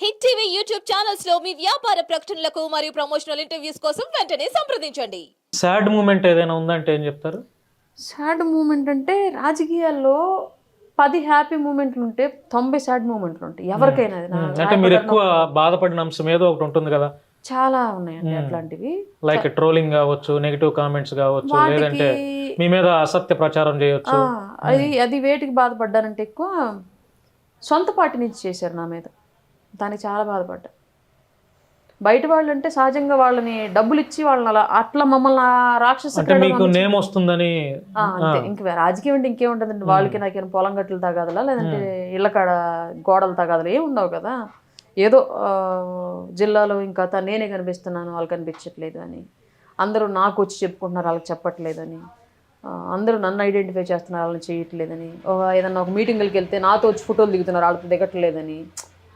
Hit TV YouTube ఛానల్స్లో మీ వ్యాపార ప్రకటనలకు మరియు ప్రమోషనల్ ఇంటర్వ్యూస్ కోసం వెంటనే సంప్రదించండి. సాడ్ మూమెంట్ ఏదైనా ఉందంటే ఏం చెప్తారు? సాడ్ మూమెంట్ అంటే రాజకీయాల్లో పది హ్యాపీ మూమెంట్లు ఉంటే తొంభై సాడ్ మూమెంట్లు ఉంటాయి. ఎవరికైనా అది నా- అంటే మీరు ఎక్కువ బాధపడిన అంశం ఏదో ఒకటి ఉంటుంది కదా? చాలా ఉన్నాయండి అట్లాంటివి. లైక్ ట్రోలింగ్ కావచ్చు నెగిటివ్ కామెంట్స్ కావచ్చు వాటికి లేదంటే మీ మీద అసత్య ప్రచారం చేయొచ్చు. ఆ, అది అది వేటికి బాధపడ్డానంటే ఎక్కువ సొంత పార్టీ నుంచి చేశారు నా మీద. దానికి చాలా బాధపడ్డా. బయట వాళ్ళు అంటే సహజంగా వాళ్ళని డబ్బులు ఇచ్చి వాళ్ళని అలా అట్లా మమ్మల్ని రాక్షస నేమ్ వస్తుందని ఆ, అంతే. ఇంక రాజకీయం అంటే ఇంకేముంటుందండి వాళ్ళకి నాకేమైనా పొలం గట్లు తగాదలా? లేదంటే ఇళ్ళ కాడ గోడలు తగాదలా? ఏమి ఉండవు కదా? ఏదో జిల్లాలో ఇంకా నేనే కనిపిస్తున్నాను వాళ్ళు కనిపించట్లేదు అని. అందరూ నాకు వచ్చి చెప్పుకుంటున్నారు వాళ్ళకి చెప్పట్లేదని అందరూ నన్ను ఐడెంటిఫై చేస్తున్నారు వాళ్ళని చేయట్లేదని ఏదన్నా ఒక మీటింగ్కి వెళ్తే నాతో వచ్చి ఫోటోలు దిగుతున్నారు వాళ్ళతో దిగట్లేదని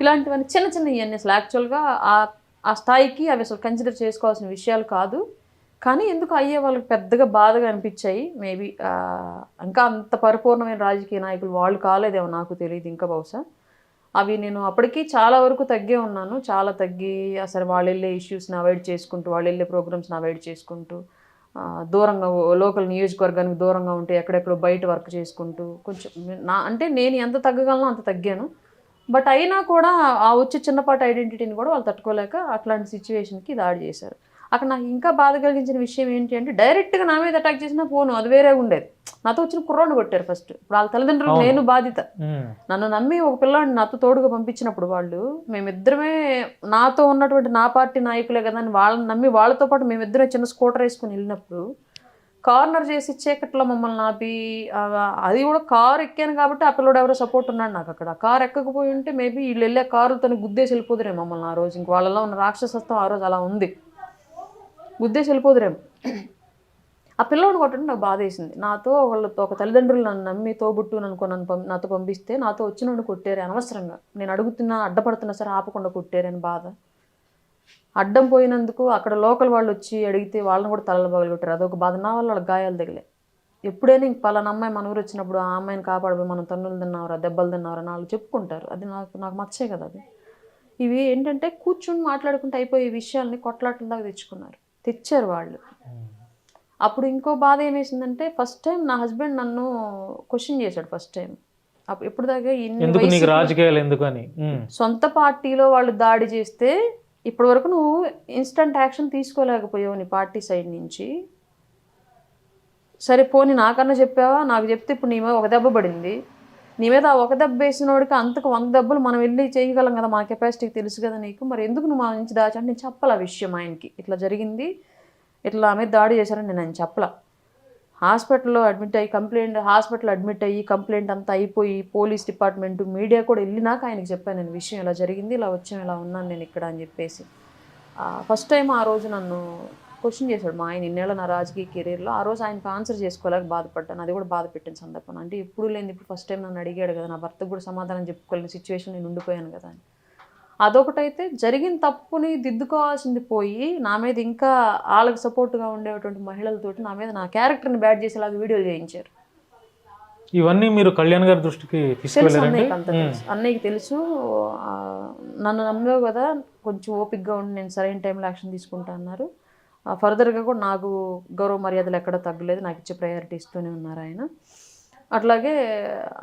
ఇలాంటివన్నీ చిన్న చిన్న ఇవన్నీ అసలు యాక్చువల్గా ఆ ఆ స్థాయికి అవి అసలు కన్సిడర్ చేసుకోవాల్సిన విషయాలు కాదు. కానీ ఎందుకు అయ్యే వాళ్ళకి పెద్దగా బాధగా అనిపించాయి? మేబీ ఇంకా అంత పరిపూర్ణమైన రాజకీయ నాయకులు వాళ్ళు కాలేదేమో నాకు తెలియదు ఇంకా బహుశా. అవి నేను అప్పటికి చాలా వరకు తగ్గే ఉన్నాను. చాలా తగ్గి అసలు వాళ్ళు వెళ్ళే ఇష్యూస్ని అవాయిడ్ చేసుకుంటూ వాళ్ళు వెళ్ళే ప్రోగ్రామ్స్ని అవాయిడ్ చేసుకుంటూ దూరంగా లోకల్ నియోజకవర్గానికి దూరంగా ఉంటే ఎక్కడెక్కడో బయట వర్క్ చేసుకుంటూ కొంచెం నా అంటే నేను ఎంత తగ్గగలనో అంత తగ్గాను. బట్ అయినా కూడా ఆ వచ్చే చిన్నపాటి ఐడెంటిటీని కూడా వాళ్ళు తట్టుకోలేక అట్లాంటి సిచ్యువేషన్కి దాడి చేశారు. అక్కడ నాకు ఇంకా బాధ కలిగించిన విషయం ఏంటి అంటే డైరెక్ట్గా నా మీద అటాక్ చేసిన పోను అది వేరే ఉండేది. నాతో వచ్చిన కుర్రాన్ని కొట్టారు ఫస్ట్. ఇప్పుడు వాళ్ళ తల్లిదండ్రులు నేను బాధిత. నన్ను నమ్మి ఒక పిల్లాడిని నాతో తోడుగా పంపించినప్పుడు వాళ్ళు మేమిద్దరమే నాతో ఉన్నటువంటి నా పార్టీ నాయకులే కదా అని వాళ్ళని నమ్మి వాళ్ళతో పాటు మేమిద్దరం చిన్న స్కూటర్ వేసుకుని వెళ్ళినప్పుడు కార్నర్ చేసి చీకట్లో మమ్మల్ని ఆపి అది కూడా కారు ఎక్కాను కాబట్టి ఆ పిల్లడు ఎవరో సపోర్ట్ ఉన్నాడు నాకు అక్కడ. కారు ఎక్కకపోయి ఉంటే మేబీ వీళ్ళు వెళ్ళే తను గుద్దేసి వెళ్ళిపోదురే మమ్మల్ని ఆ రోజు. ఇంక వాళ్ళలో ఉన్న రాక్షసత్వం ఆ రోజు అలా ఉంది. గుద్దేసి వెళ్ళిపోదురేమో. ఆ పిల్లోని కొట్టడం నాకు బాధ వేసింది. నాతో వాళ్ళతో ఒక తల్లిదండ్రులు నన్ను నమ్మి తోబుట్టు అనుకో నన్ను పం- నాతో పంపిస్తే నాతో వచ్చిన కొట్టారు అనవసరంగా. నేను అడుగుతున్నా అడ్డపడుతున్నా సరే ఆపకుండా కొట్టారని బాధ. అడ్డం పోయినందుకు అక్కడ లోకల్ వాళ్ళు వచ్చి అడిగితే వాళ్ళని కూడా తలలు పగలు కొట్టారు అదొక బాధ. నా వల్ల వాళ్ళకి గాయాలు తగిలే ఎప్పుడైనా ఇంక పలానా అమ్మాయి మన ఊరు వచ్చినప్పుడు ఆ అమ్మాయిని కాపాడబోయి మనం తన్నులు తిన్నావరా దెబ్బలు తిన్నావరా వాళ్ళు చెప్పుకుంటారు. అది నాకు నాకు మచ్చే కదా అది. ఇవి ఏంటంటే కూర్చుని మాట్లాడుకుంటే అయిపోయే విషయాల్ని కొట్లాటల దాకా తెచ్చుకున్నారు. తెచ్చారు వాళ్ళు. అప్పుడు ఇంకో బాధ ఏమేసిందంటే ఫస్ట్ టైం నా హస్బెండ్ నన్ను క్వశ్చన్ చేశాడు ఫస్ట్ టైం అప్పుడు ఎప్పుడు దాకా రాజకీయాలు ఎందుకు అని? ఉమ్, సొంత పార్టీలో వాళ్ళు దాడి చేస్తే ఇప్పటి వరకు నువ్వు ఇన్స్టంట్ యాక్షన్ తీసుకోలేకపోయావు నీ పార్టీ సైడ్ నుంచి. సరే పోనీ నాకన్నా చెప్పావా? నాకు చెప్తే ఇప్పుడు నీ మీద ఒక దెబ్బ పడింది. నీ మీద ఆ ఒక దెబ్బ వేసినోడికి అంతకు వంద దెబ్బలు మనం వెళ్ళి చేయగలం కదా మా కెపాసిటీకి తెలుసు కదా నీకు. మరి ఎందుకు నువ్వు మా నుంచి దాచా నేను చెప్పాలి ఆ విషయం ఆయనకి. ఇట్లా జరిగింది ఇట్లా ఆమె దాడి చేశారని నేను ఆయన చెప్పలా. హాస్పిటల్లో అడ్మిట్ అయ్యి కంప్లైంట్ హాస్పిటల్ అడ్మిట్ అయ్యి కంప్లైంట్ అంతా అయిపోయి పోలీస్ డిపార్ట్మెంట్ మీడియా కూడా వెళ్ళినాక ఆయనకి చెప్పాను నేను విషయం ఇలా జరిగింది ఇలా వచ్చాం ఇలా ఉన్నాను నేను ఇక్కడ అని చెప్పేసి. ఫస్ట్ టైం ఆ రోజు నన్ను క్వశ్చన్ చేశాడు మా ఆయన ఇన్నేళ్ళ నా రాజకీయ కెరీర్లో ఆ రోజు ఆయనకు ఆన్సర్ చేసుకోలేక బాధపడ్డాను. అది కూడా బాధ పెట్టిన సందర్భం. అంటే ఇప్పుడు లేని ఇప్పుడు ఫస్ట్ టైం నన్ను అడిగాడు కదా నా భర్తకు కూడా సమాధానం చెప్పుకోలేని సిచ్యువేషన్ నేను ఉండిపోయాను కదా అని. అదొకటైతే జరిగిన తప్పుని దిద్దుకోవాల్సింది పోయి నా మీద ఇంకా వాళ్ళకి సపోర్ట్గా ఉండేటువంటి మహిళలతోటి నా మీద నా క్యారెక్టర్ని బ్యాడ్ చేసేలాగా వీడియోలు చేయించారు. ఇవన్నీ మీరు కళ్యాణ్ గారి దృష్టికి అన్నయ్యకి తెలుసు. నన్ను నమ్మావు కదా కొంచెం ఓపిక్గా ఉండి నేను సరైన టైంలో యాక్షన్ తీసుకుంటా అన్నారు. ఆ, ఫర్దర్గా కూడా నాకు గౌరవ మర్యాదలు ఎక్కడ తగ్గలేదు. నాకు ఇచ్చే ప్రయారిటీ ఇస్తూనే ఉన్నారు ఆయన. అట్లాగే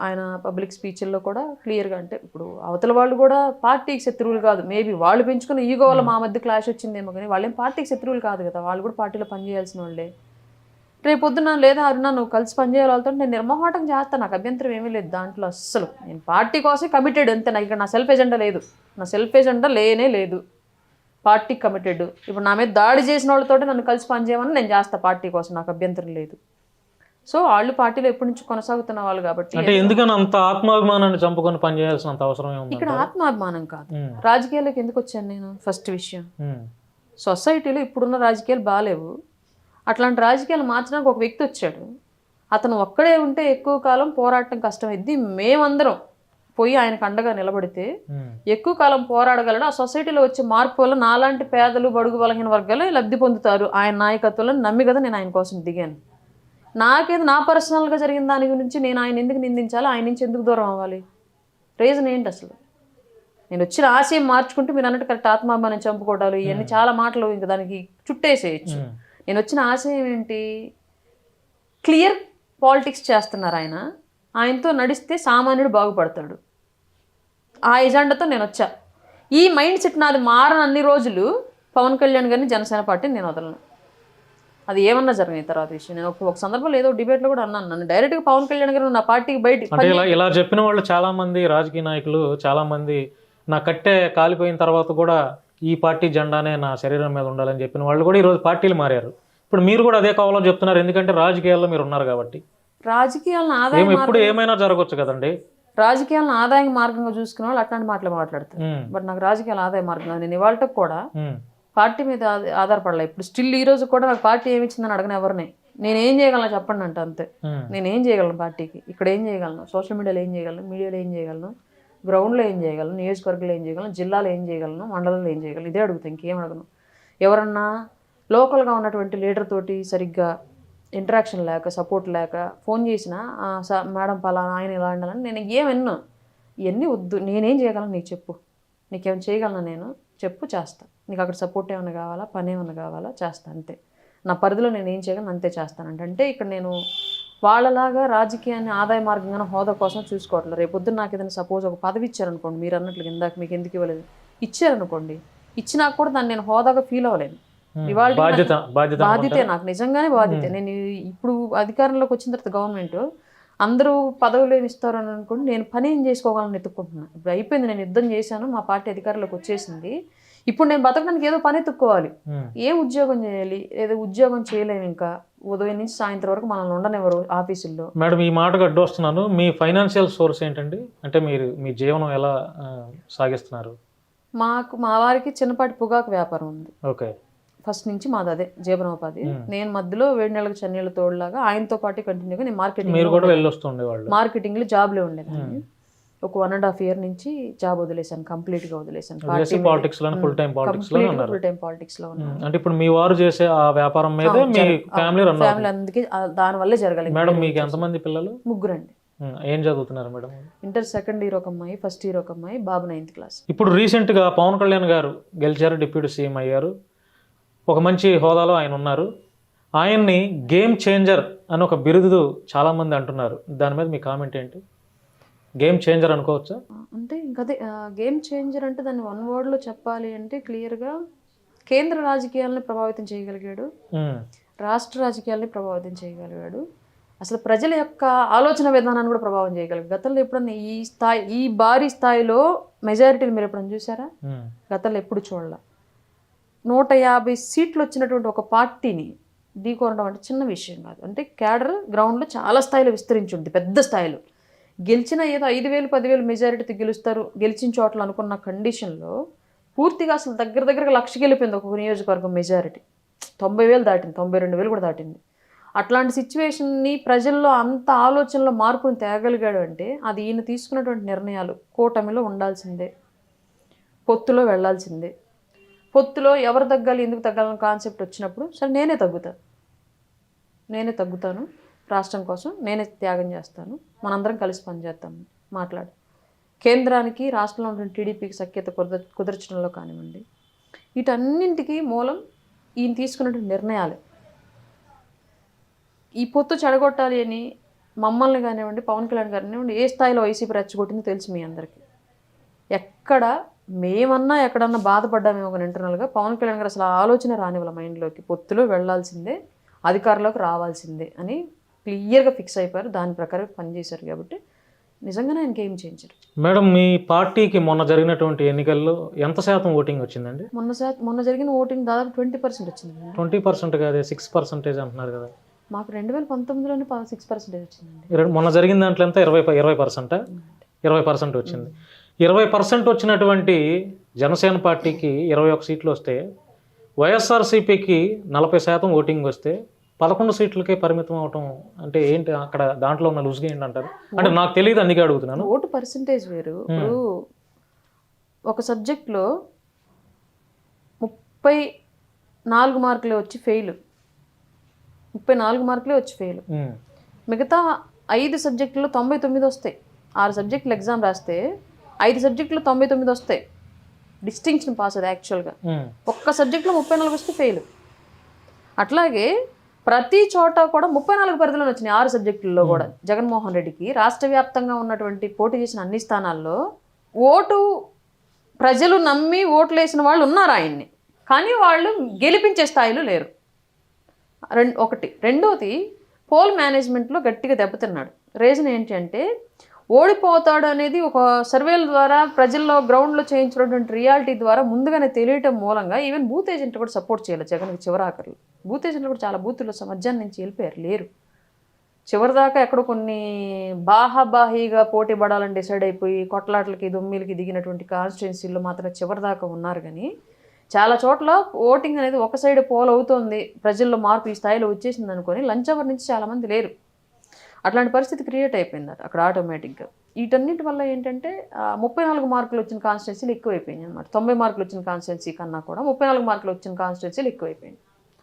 ఆయన పబ్లిక్ స్పీచ్ల్లో కూడా క్లియర్గా అంటే ఇప్పుడు అవతల వాళ్ళు కూడా పార్టీకి శత్రువులు కాదు. మేబీ వాళ్ళు పెంచుకున్న ఈగో వల్ల మా మధ్య క్లాష్ వచ్చిందేమో కానీ వాళ్ళేం పార్టీకి శత్రువులు కాదు కదా. వాళ్ళు కూడా పార్టీలో పనిచేయాల్సిన వాళ్ళే. రేపు పొద్దున లేదా అరుణ నువ్వు కలిసి పనిచేయాలి వాళ్ళతో నేను నిర్మోహాటం చేస్తాను నాకు అభ్యంతరం ఏమీ లేదు దాంట్లో అస్సలు. నేను పార్టీ కోసం కమిటెడ్ అంతే. నాకు ఇక్కడ నా సెల్ఫ్ ఎజెండా లేదు. నా సెల్ఫ్ ఎజెండా లేనే లేదు. పార్టీకి కమిటెడ్ ఇప్పుడు నా మీద దాడి చేసిన వాళ్ళతో నన్ను కలిసి పనిచేయమని నేను చేస్తాను పార్టీ కోసం నాకు అభ్యంతరం లేదు. సో వాళ్ళు పార్టీలో ఎప్పటి నుంచి కొనసాగుతున్న వాళ్ళు కాబట్టి అంటే ఎందుకని అంత ఆత్మాభిమానాన్ని చంపుకొని పనిచేయాల్సినంత అవసరం ఏముంది ఇక్కడ ఆత్మాభిమానం కాదు. ఉమ్, రాజకీయాల్లోకి ఎందుకు వచ్చాను నేను? ఫస్ట్ విషయం. సొసైటీలో ఇప్పుడున్న రాజకీయాలు బాగాలేవు. అట్లాంటి రాజకీయాలు మార్చడానికి ఒక వ్యక్తి వచ్చాడు. అతను ఒక్కడే ఉంటే ఎక్కువ కాలం పోరాటం కష్టమైద్ది. మేమందరం పోయి ఆయనకు అండగా నిలబడితే. ఎక్కువ కాలం పోరాడగలడు. ఆ సొసైటీలో వచ్చే మార్పు వల్ల నాలాంటి పేదలు బడుగు బలహీన వర్గాలు లబ్ధి పొందుతారు. ఆయన నాయకత్వంలో నమ్మి కదా నేను ఆయన కోసం దిగాను. నాకేది నా పర్సనల్గా జరిగిన దాని గురించి నేను ఆయన ఎందుకు నిందించాలి? ఆయన నుంచి ఎందుకు దూరం అవ్వాలి? రీజన్ ఏంటి అసలు? నేను వచ్చిన ఆశయం మార్చుకుంటే మీరు అన్నట్టు కరెక్ట్ ఆత్మాభిమానం చంపుకోవడాలు ఇవన్నీ చాలా మాటలు ఇంకా దానికి చుట్టేసేయచ్చు. నేను వచ్చిన ఆశయం ఏంటి క్లియర్ పాలిటిక్స్ చేస్తున్నారు ఆయన. ఆయనతో నడిస్తే సామాన్యుడు బాగుపడతాడు. ఆ ఎజెండాతో నేను వచ్చా. ఈ మైండ్ సెట్ నాది మారని అన్ని రోజులు పవన్ కళ్యాణ్ గారిని జనసేన పార్టీని నేను వదలను. అది ఏమన్నా జరిగిన తర్వాత విషయం నేను ఒక సందర్భంలో ఏదో డిబేట్లో కూడా అన్నాను. నన్ను డైరెక్ట్గా పవన్ కళ్యాణ్ గారు నా పార్టీకి బయట అంటే ఇలా ఇలా చెప్పిన వాళ్ళు చాలా మంది రాజకీయ నాయకులు చాలా మంది నా కట్టె కాలిపోయిన తర్వాత కూడా ఈ పార్టీ జెండానే నా శరీరం మీద ఉండాలని చెప్పిన వాళ్ళు కూడా ఈరోజు పార్టీలు మారారు. ఇప్పుడు మీరు కూడా అదే కావాలో చెప్తున్నారు. ఎందుకంటే రాజకీయాల్లో మీరు ఉన్నారు కాబట్టి. రాజకీయాలను ఆదాయం ఎప్పుడు ఏమైనా జరగవచ్చు కదండి. రాజకీయాలను ఆదాయ మార్గంగా చూసుకునే వాళ్ళు అట్లాంటి మాటలు మాట్లాడతారు. బట్ నాకు రాజకీయాల ఆదాయ మార్గం. నేను ఇవాళ కూడా పార్టీ మీద ఆధ- ఆధారపడలే. ఇప్పుడు స్టిల్ ఈ రోజు కూడా నాకు పార్టీ ఏమి ఇచ్చిందని అడగను ఎవరిని. నేను ఏం చేయగలను చెప్పండి అంటే అంతే. నేను ఏం చేయగలను పార్టీకి? ఇక్కడ ఏం చేయగలను? సోషల్ మీడియాలో ఏం చేయగలను? మీడియాలో ఏం చేయగలను? గ్రౌండ్లో ఏం చేయగలను? నియోజకవర్గంలో ఏం చేయగలను? జిల్లాలో ఏం చేయగలను? మండలంలో ఏం చేయగలను? ఇదే అడుగుతాను ఇంకేం అడగను. ఎవరన్నా లోకల్గా ఉన్నటువంటి లీడర్ తోటి సరిగ్గా ఇంటరాక్షన్ లేక సపోర్ట్ లేక ఫోన్ చేసినా "ఆ, సా- మేడం పలానా ఆయన ఇలా ఉండాలని నేను ఏం విన్ను. ఇవన్నీ వద్దు. నేనేం చేయగలను నీకు చెప్పు. నీకేమైనా చేయగలను నేను? చెప్పు చేస్తా. నీకు అక్కడ సపోర్ట్ ఏమైనా కావాలా? పని ఏమైనా కావాలా? చేస్తా అంతే. నా పరిధిలో నేను ఏం చేయగలను అంతే చేస్తానంటే అంటే ఇక్కడ నేను వాళ్ళలాగా రాజకీయాన్ని ఆదాయ మార్గంగా హోదా కోసం చూసుకోవట్లేదు. రేపు పొద్దున్న నాకు ఏదైనా సపోజ్ ఒక పదవి ఇచ్చారనుకోండి మీరు అన్నట్లు ఇందాక మీకు ఎందుకు ఇవ్వలేదు? ఇచ్చారనుకోండి ఇచ్చినా కూడా దాన్ని నేను హోదాగా ఫీల్ అవ్వలేను. ఇవాళ బాధ్యత నాకు నిజంగానే బాధ్యత. నేను ఇప్పుడు అధికారంలోకి వచ్చిన తర్వాత గవర్నమెంట్ అందరూ పదవులు ఏమి ఇస్తారు అని అనుకోండి నేను పని ఏం చేసుకోగలను ఎత్తుక్కుంటున్నాను ఇప్పుడు అయిపోయింది నేను యుద్ధం చేశాను మా పార్టీ అధికారంలోకి వచ్చేసింది. ఇప్పుడు నేను బతకడానికి ఏదో పని ఎత్తుక్కోవాలి. ఏం ఉద్యోగం చేయాలి? ఏదో ఉద్యోగం చేయలేము ఇంకా. ఉదయం నుంచి సాయంత్రం వరకు మనల్ని ఉండనివ్వరు ఆఫీసుల్లో. మేడం ఈ మాటకు అడ్డు వస్తున్నాను మీ ఫైనాన్షియల్ సోర్స్ ఏంటండి? అంటే మీరు మీ జీవనం ఎలా సాగిస్తున్నారు? మాకు మా వారికి చిన్నపాటి పొగాకు వ్యాపారం ఉంది. ఓకే. ఫస్ట్ నుంచి మాది అదే జీవనోపాధి. నేను మధ్యలో వేడి నెలలకు చన్నీళ్ళ తోడులాగా ఆయనతో పాటు కంటిన్యూగా నేను మార్కెటింగ్ మీరు కూడా వెళ్ళొస్తుండేవాళ్ళు మార్కెటింగ్లో జాబ్లో ఉండేదాన్ని. ఒక వన్ అండ్ హాఫ్ ఇయర్ నుంచి జాబ్ వదిలేశాను కంప్లీట్గా వదిలేశాను. పాలిటిక్స్లో ఫుల్ టైం పాలిటిక్స్లో ఉన్నారు. ఫుల్ టైం పాలిటిక్స్లో ఉన్నాను ఉమ్, అంటే ఇప్పుడు మీ వారు చేసే ఆ వ్యాపారం మీదే మీ ఫ్యామిలీ రన్ ఫ్యామిలీ అందుకే దాని వల్లే జరగలేదు. మేడం మీకు ఎంతమంది పిల్లలు? ముగ్గురండి. ఉమ్, ఏం చదువుతున్నారు మేడం? ఇంటర్ సెకండ్ ఇయర్ ఒక అమ్మాయి ఫస్ట్ ఇయర్ ఒక అమ్మాయి బాబు నైన్త్ క్లాస్ ఇప్పుడు రీసెంట్గా పవన్ కళ్యాణ్ గారు గెలిచారు డిప్యూటీ సీఎం అయ్యారు. ఒక మంచి హోదాలో ఆయన ఉన్నారు. ఆయన్ని గేమ్ చేంజర్ అని ఒక బిరుదు చాలా మంది అంటున్నారు. దాని మీద మీ కామెంట్ ఏంటి? గేమ్ చేంజర్ అనుకోవచ్చా? అంటే ఇంకా అదే గేమ్ చేంజర్ అంటే దాన్ని వన్ వర్డ్లో చెప్పాలి అంటే క్లియర్గా కేంద్ర రాజకీయాలను ప్రభావితం చేయగలిగాడు. ఉమ్, రాష్ట్ర రాజకీయాల్ని ప్రభావితం చేయగలిగాడు. అసలు ప్రజల యొక్క ఆలోచన విధానాన్ని కూడా ప్రభావం చేయగలిగాడు. గతంలో ఎప్పుడన్నా ఈ స్థాయి ఈ భారీ స్థాయిలో మెజారిటీని మీరు ఎప్పుడన్నా చూసారా ఉమ్, గతంలో ఎప్పుడు చూడాల. నూట యాభై సీట్లు వచ్చినటువంటి ఒక పార్టీని ఢీకొనడం అంటే చిన్న విషయం కాదు. అంటే క్యాడర్ గ్రౌండ్లో చాలా స్థాయిలో విస్తరించి ఉంది పెద్ద స్థాయిలో. గెలిచిన ఏదో ఐదు వేలు పదివేలు మెజారిటీతో గెలుస్తారు గెలిచిన చోట్ల అనుకున్న కండిషన్లో పూర్తిగా అసలు దగ్గర దగ్గరగా లక్ష గెలిపోయింది ఒక్కొక్క నియోజకవర్గం మెజారిటీ. తొంభై వేలు దాటింది తొంభై రెండు వేలు కూడా దాటింది. అట్లాంటి సిచ్యువేషన్ని ప్రజల్లో అంత ఆలోచనలో మార్పును తేగలిగాడు అంటే అది ఈయన తీసుకున్నటువంటి నిర్ణయాలు కూటమిలో ఉండాల్సిందే పొత్తులో వెళ్ళాల్సిందే పొత్తులో ఎవరు తగ్గాలి ఎందుకు తగ్గాలని కాన్సెప్ట్ వచ్చినప్పుడు సరే నేనే తగ్గుతా నేనే తగ్గుతాను రాష్ట్రం కోసం నేనే త్యాగం చేస్తాను. మనందరం కలిసి పనిచేద్దాం. మాట్లాడు. కేంద్రానికి రాష్ట్రంలో ఉన్న టీడీపీకి సఖ్యత కుదర కుదర్చడంలో కానివ్వండి. వీటన్నింటికి మూలం ఈయన తీసుకున్నటువంటి నిర్ణయాలే. ఈ పొత్తు చెడగొట్టాలి అని మమ్మల్ని కానివ్వండి పవన్ కళ్యాణ్ కానివ్వండి ఏ స్థాయిలో వైసీపీ రెచ్చగొట్టిందో తెలుసు మీ అందరికీ. ఎక్కడ మేమన్నా ఎక్కడన్నా బాధపడ్డామేమో ఒక ఇంటర్నల్గా పవన్ కళ్యాణ్ గారు అసలు ఆలోచన ఆలోచన రానివ్వాల మైండ్లోకి. పొత్తులో వెళ్ళాల్సిందే అధికారంలోకి రావాల్సిందే అని క్లియర్గా ఫిక్స్ అయిపోయారు. దాని ప్రకారం పనిచేశారు కాబట్టి నిజంగానే ఆయనకి ఏం చేయించారు. మేడం మీ పార్టీకి మొన్న జరిగినటువంటి ఎన్నికల్లో ఎంత శాతం ఓటింగ్ వచ్చిందండి? మొన్న శాత మొన్న జరిగిన ఓటింగ్ దాదాపు ట్వంటీ పర్సెంట్ వచ్చిందండి ట్వంటీ పర్సెంట్ కాదే సిక్స్ పర్సెంటేజ్ అంటున్నారు కదా. మాకు రెండు వేల పంతొమ్మిదిలోనే సిక్స్ పర్సెంటేజ్ వచ్చిందండి. మొన్న జరిగిన దాంట్లో ఎంత? ఇరవై ఇరవై పర్సెంటా? ఇరవై పర్సెంట్ వచ్చింది. ఇరవై పర్సెంట్ వచ్చినటువంటి జనసేన పార్టీకి ఇరవై ఒక సీట్లు వస్తే వైఎస్ఆర్సీపీకి నలభై శాతం ఓటింగ్ వస్తే పదకొండు సీట్లకే పరిమితం అవటం అంటే ఏంటి? అక్కడ దాంట్లో ఉన్న లూజ్గా ఏంటి అంటారు అంటే నాకు తెలియదు అందుకే అడుగుతున్నాను. ఓటు పర్సంటేజ్ వేరు. ఇప్పుడు ఒక సబ్జెక్ట్లో ముప్పై నాలుగు మార్కులే వచ్చి ఫెయిల్. ముప్పై నాలుగు మార్కులే వచ్చి ఫెయిల్. మిగతా ఐదు సబ్జెక్టులో తొంభై తొమ్మిది వస్తాయి. ఆరు సబ్జెక్టులు ఎగ్జామ్ రాస్తే ఐదు సబ్జెక్టులు తొంభై తొమ్మిది వస్తాయి. డిస్టింక్షన్ పాస్ అది యాక్చువల్గా. ఒక్క సబ్జెక్ట్లో ముప్పై నాలుగు వస్తే ఫెయిల్. అట్లాగే ప్రతి చోట కూడా ముప్పై నాలుగు పరిధిలో వచ్చినాయి ఆరు సబ్జెక్టుల్లో కూడా. జగన్మోహన్ రెడ్డికి రాష్ట్ర వ్యాప్తంగా ఉన్నటువంటి పోటీ చేసిన అన్ని స్థానాల్లో ఓటు ప్రజలు నమ్మి ఓట్లు వేసిన వాళ్ళు ఉన్నారు ఆయన్ని. కానీ వాళ్ళు గెలిపించే స్థాయిలో లేరు. రెండు ఒకటి. రెండోది పోల్ మేనేజ్మెంట్లో గట్టిగా దెబ్బతిన్నాడు. రీజన్ ఏంటి అంటే ఓడిపోతాడు అనేది ఒక సర్వేల ద్వారా ప్రజల్లో గ్రౌండ్లో చేయించినటువంటి రియాలిటీ ద్వారా ముందుగానే తెలియటం మూలంగా ఈవెన్ బూత్ ఏజెంట్ కూడా సపోర్ట్ చేయాలి జగన్కి చివరాఖరులు బూత్ కూడా చాలా బూతుల్లో మధ్యాహ్నం నుంచి వెళ్ళిపోయారు లేరు. చివరిదాకా ఎక్కడో కొన్ని బాహాబాహీగా పోటీ పడాలని డిసైడ్ అయిపోయి కొట్లాట్లకి దొమ్మిలకి దిగినటువంటి కాన్స్టిట్యున్సీల్లో మాత్రం చివరిదాకా ఉన్నారు కానీ చాలా చోట్ల ఓటింగ్ అనేది ఒక సైడ్ పోల్ అవుతోంది. ప్రజల్లో మార్పు ఈ స్థాయిలో వచ్చేసింది అనుకొని లంచ్ అవర్ నుంచి చాలామంది లేరు. అట్లాంటి పరిస్థితి క్రియేట్ అయిపోయింది అక్కడ ఆటోమేటిక్గా. వీటన్నిటి వల్ల ఏంటంటే ముప్పై నాలుగు మార్కులు వచ్చిన కాన్స్టిట్యున్సీలు ఎక్కువైపోయినాయి అనమాట తొంభై మార్కులు వచ్చిన కాన్స్టిట్యున్సీ కన్నా కూడా ముప్పై నాలుగు మార్కులు వచ్చిన కాన్స్టిట్యున్సీలు ఎక్కువైపోయింది